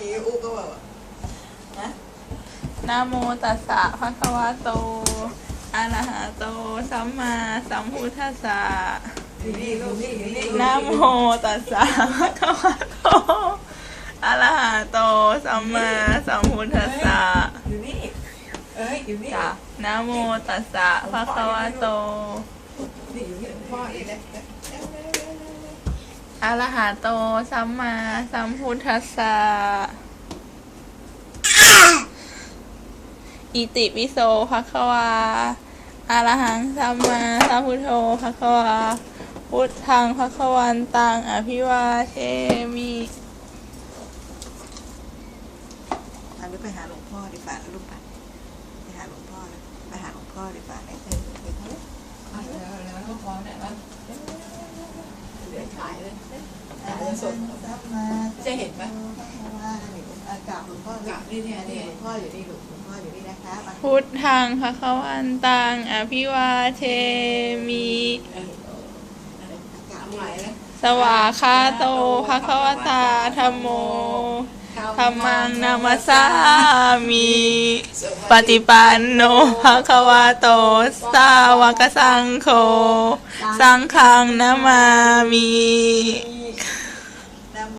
อีอุก็บอกว่านะนะโมตัสสะภะคะวะโตอะระหะโต สัมมาสัมพุทธัสสะอยู่นี่ลูกนี่อยู่นี่นะโมตัสสะภะคะวะโตอะระหะโต สัมมาสัมพุทธัสสะอยู่นี่เอ้ยอยู่นี่จ้ะนะโมตัสสะภะคะวะโตนี่อยู่นี่พ่ออีกแล้ว อะระหะโตสัมมาสัมพุทธัสสะอิติปิโสภะคะวาอะระหังสัมมาสัมพุทโธภะคะวา พุทธังภะคะวันตังอภิวาเทมิอันนี้ไปหาหลวงพ่อดีกว่าลูกไปไปหาหลวงพ่อนะไปหาหลวงพ่อดีกว่าไหนเออไปเถอะ แล้วแล้วก็พอเนี่ยแล้ว เดี๋ยวถ่ายเลยถ่ายเลย สดจะเห็นไหมอากาศหลวงพ่อกะนี่เนี่ยนี่เนี่ยหลวงพ่ออยู่นี่หลวงพ่ออยู่นี่นะคะมาพุทธังภะคะวันตังอภิวาเทมิอากาศทำไหลแล้วสวาคาโตภะคะวตาธัมโมธัมมังนามัสสามิปฏิปันโนภะคะวะโตสาวกสังโฆ สังฆังนามามิเ